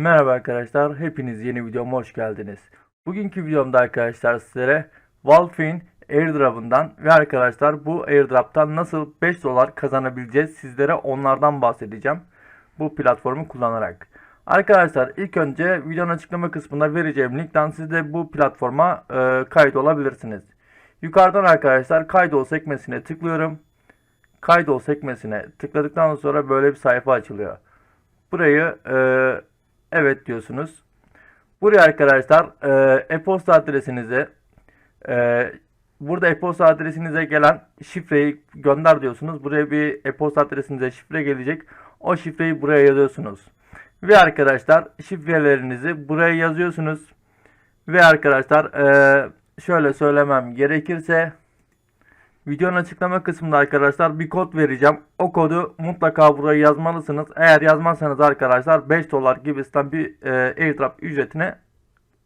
Merhaba arkadaşlar, hepiniz yeni videoma hoş geldiniz. Bugünkü videomda arkadaşlar sizlere Valve'in airdrop'ından ve arkadaşlar bu airdrop'tan nasıl 5 dolar kazanabileceğiz sizlere onlardan bahsedeceğim. Bu platformu kullanarak. Arkadaşlar ilk önce videonun açıklama kısmında vereceğim linkten siz de bu platforma e, kayıt olabilirsiniz. Yukarıdan arkadaşlar kaydol sekmesine tıklıyorum. Kaydol sekmesine tıkladıktan sonra böyle bir sayfa açılıyor. Burayı e, evet diyorsunuz. Buraya arkadaşlar e, e-posta adresinizi e, burada e-posta adresinize gelen şifreyi gönder diyorsunuz. Buraya bir e-posta adresinize şifre gelecek. O şifreyi buraya yazıyorsunuz. Ve arkadaşlar şifrelerinizi buraya yazıyorsunuz. Ve arkadaşlar e, şöyle söylemem gerekirse Videonun açıklama kısmında arkadaşlar bir kod vereceğim. O kodu mutlaka buraya yazmalısınız. Eğer yazmazsanız arkadaşlar 5 dolar gibisinden bir e, airdrop ücretine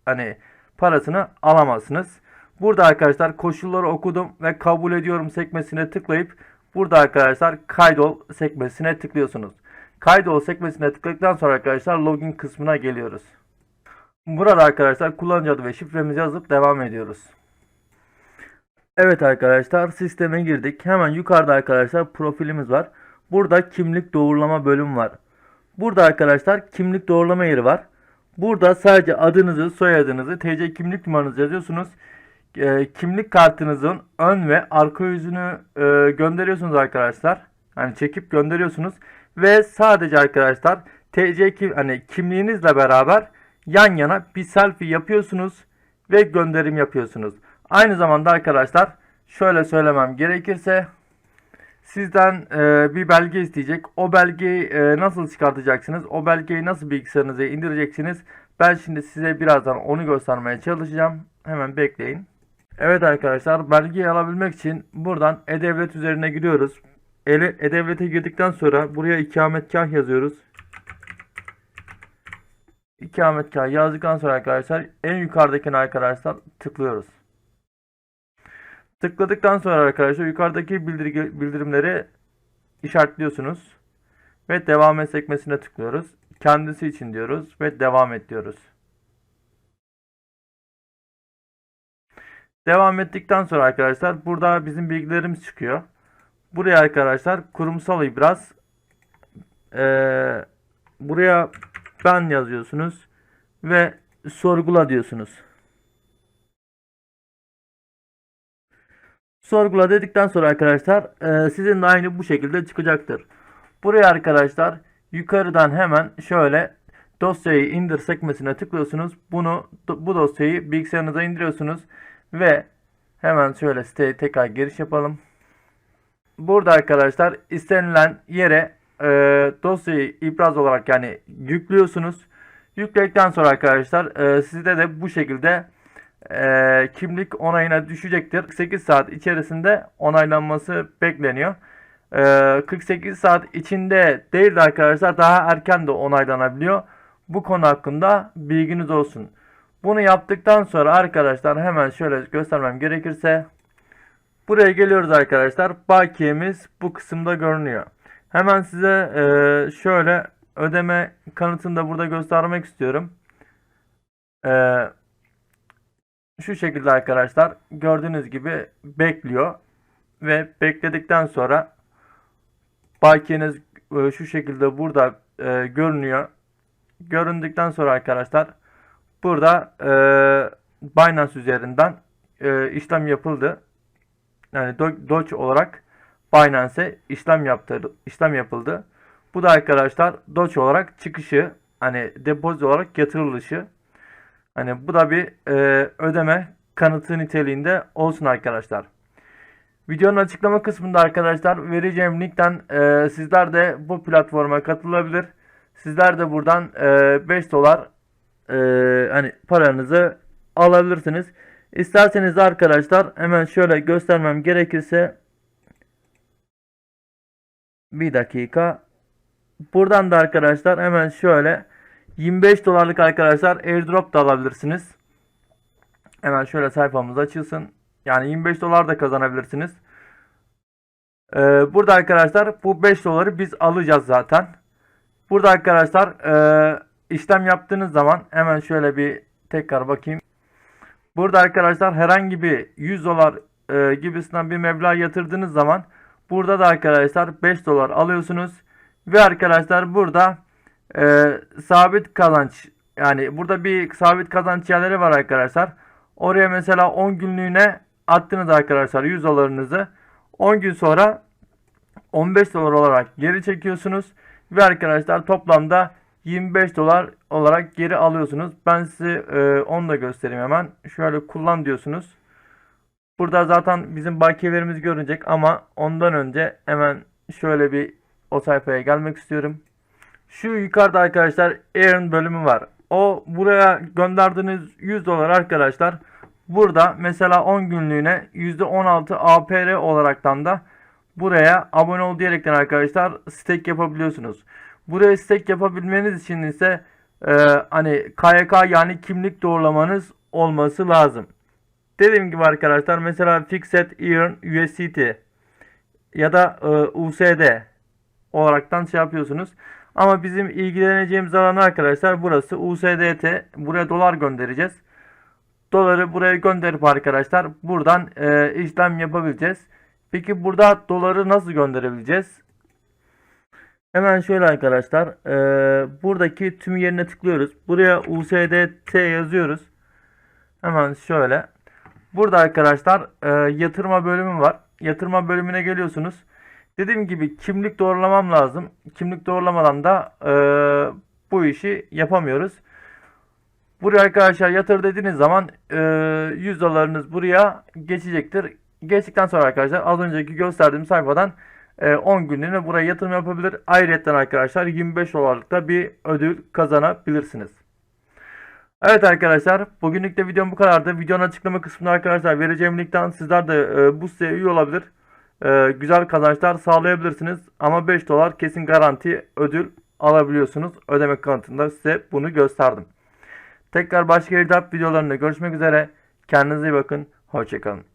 hani parasını alamazsınız. Burada arkadaşlar koşulları okudum ve kabul ediyorum sekmesine tıklayıp burada arkadaşlar kaydol sekmesine tıklıyorsunuz. Kaydol sekmesine tıkladıktan sonra arkadaşlar login kısmına geliyoruz. Burada arkadaşlar kullanıcı adı ve şifremizi yazıp devam ediyoruz. Evet arkadaşlar sisteme girdik. Hemen yukarıda arkadaşlar profilimiz var. Burada kimlik doğrulama bölüm var. Burada arkadaşlar kimlik doğrulama yeri var. Burada sadece adınızı, soyadınızı, TC kimlik numaranızı yazıyorsunuz. Eee, kimlik kartınızın ön ve arka yüzünü eee, gönderiyorsunuz arkadaşlar. Hani çekip gönderiyorsunuz ve sadece arkadaşlar TC kim hani kimliğinizle beraber yan yana bir selfie yapıyorsunuz ve gönderim yapıyorsunuz. Aynı zamanda arkadaşlar şöyle söylemem gerekirse sizden e, bir belge isteyecek. O belgeyi e, nasıl çıkartacaksınız? O belgeyi nasıl bilgisayarınıza indireceksiniz? Ben şimdi size birazdan onu göstermeye çalışacağım. Hemen bekleyin. Evet arkadaşlar belgeyi alabilmek için buradan E-Devlet üzerine giriyoruz. Ele- E-Devlet'e girdikten sonra buraya ikametgah yazıyoruz. İkametgah yazdıktan sonra arkadaşlar en yukarıdakine arkadaşlar tıklıyoruz. Tıkladıktan sonra arkadaşlar yukarıdaki bildirge- bildirimleri işaretliyorsunuz. Ve devam et sekmesine tıklıyoruz. Kendisi için diyoruz ve devam et diyoruz. Devam ettikten sonra arkadaşlar burada bizim bilgilerimiz çıkıyor. Buraya arkadaşlar kurumsal ibraz eee, buraya ben yazıyorsunuz ve sorgula diyorsunuz. Sorgula dedikten sonra arkadaşlar e, sizin de aynı bu şekilde çıkacaktır. Buraya arkadaşlar yukarıdan hemen şöyle dosyayı indir sekmesine tıklıyorsunuz. Bunu bu dosyayı bilgisayarınıza indiriyorsunuz ve hemen şöyle siteye tekrar giriş yapalım. Burada arkadaşlar istenilen yere e, dosyayı ibraz olarak yani yüklüyorsunuz. Yükledikten sonra arkadaşlar e, sizde de bu şekilde e, kimlik onayına düşecektir. 48 saat içerisinde onaylanması bekleniyor. E, 48 saat içinde değil de arkadaşlar daha erken de onaylanabiliyor. Bu konu hakkında bilginiz olsun. Bunu yaptıktan sonra arkadaşlar hemen şöyle göstermem gerekirse buraya geliyoruz arkadaşlar. Bakiyemiz bu kısımda görünüyor. Hemen size e, şöyle ödeme kanıtını da burada göstermek istiyorum. Eee şu şekilde arkadaşlar gördüğünüz gibi bekliyor ve bekledikten sonra bakiyeniz e, şu şekilde burada e, görünüyor. Göründükten sonra arkadaşlar burada e, Binance üzerinden işlem yapıldı. Yani Do- Doge olarak Binance'e işlem yaptı, işlem yapıldı. Bu da arkadaşlar Doge olarak çıkışı hani depozito olarak yatırılışı. Hani bu da bir e, ödeme kanıtı niteliğinde olsun arkadaşlar. Videonun açıklama kısmında arkadaşlar vereceğim linkten e, sizler de bu platforma katılabilir. Sizler de buradan e, 5 dolar e, hani paranızı alabilirsiniz. İsterseniz arkadaşlar hemen şöyle göstermem gerekirse bir dakika. Buradan da arkadaşlar hemen şöyle 25 dolarlık arkadaşlar airdrop da alabilirsiniz. Hemen şöyle sayfamız açılsın. Yani 25 dolar da kazanabilirsiniz. Ee, burada arkadaşlar bu 5 doları biz alacağız zaten. Burada arkadaşlar e, işlem yaptığınız zaman hemen şöyle bir tekrar bakayım. Burada arkadaşlar herhangi bir 100 dolar e, gibisinden bir meblağ yatırdığınız zaman burada da arkadaşlar 5 dolar alıyorsunuz. Ve arkadaşlar burada e, sabit kazanç yani burada bir sabit kazanç yerleri var arkadaşlar. Oraya mesela 10 günlüğüne attınız arkadaşlar 100 dolarınızı. 10 gün sonra 15 dolar olarak geri çekiyorsunuz. Ve arkadaşlar toplamda 25 dolar olarak geri alıyorsunuz. Ben size e, onu da göstereyim hemen. Şöyle kullan diyorsunuz. Burada zaten bizim bakiyelerimiz görünecek ama ondan önce hemen şöyle bir o sayfaya gelmek istiyorum. Şu yukarıda arkadaşlar Earn bölümü var. O buraya gönderdiğiniz 100 dolar arkadaşlar. Burada mesela 10 günlüğüne %16 APR olaraktan da buraya abone ol diyerekten arkadaşlar stake yapabiliyorsunuz. Buraya stake yapabilmeniz için ise e, hani KYK yani kimlik doğrulamanız olması lazım. Dediğim gibi arkadaşlar mesela Fixed Earn USDT ya da e, USD olaraktan şey yapıyorsunuz. Ama bizim ilgileneceğimiz alan arkadaşlar burası USDT. Buraya dolar göndereceğiz. Doları buraya gönderip arkadaşlar buradan e, işlem yapabileceğiz. Peki burada doları nasıl gönderebileceğiz? Hemen şöyle arkadaşlar. e, buradaki tüm yerine tıklıyoruz. Buraya USDT yazıyoruz. Hemen şöyle. Burada arkadaşlar e, yatırma bölümü var. Yatırma bölümüne geliyorsunuz. Dediğim gibi kimlik doğrulamam lazım. Kimlik doğrulamadan da e, bu işi yapamıyoruz. Buraya arkadaşlar yatır dediğiniz zaman e, 100 dolarınız buraya geçecektir. Geçtikten sonra arkadaşlar az önceki gösterdiğim sayfadan e, 10 günlüğüne buraya yatırım yapabilir. Ayrıca arkadaşlar 25 dolarlık da bir ödül kazanabilirsiniz. Evet arkadaşlar bugünlük de videom bu kadardı. Videonun açıklama kısmında arkadaşlar vereceğim linkten sizler de e, bu siteye üye olabilir. E, güzel kazançlar sağlayabilirsiniz. Ama 5 dolar kesin garanti ödül alabiliyorsunuz. Ödeme kanıtında size bunu gösterdim. Tekrar başka bir videolarında görüşmek üzere. Kendinize iyi bakın. Hoşçakalın.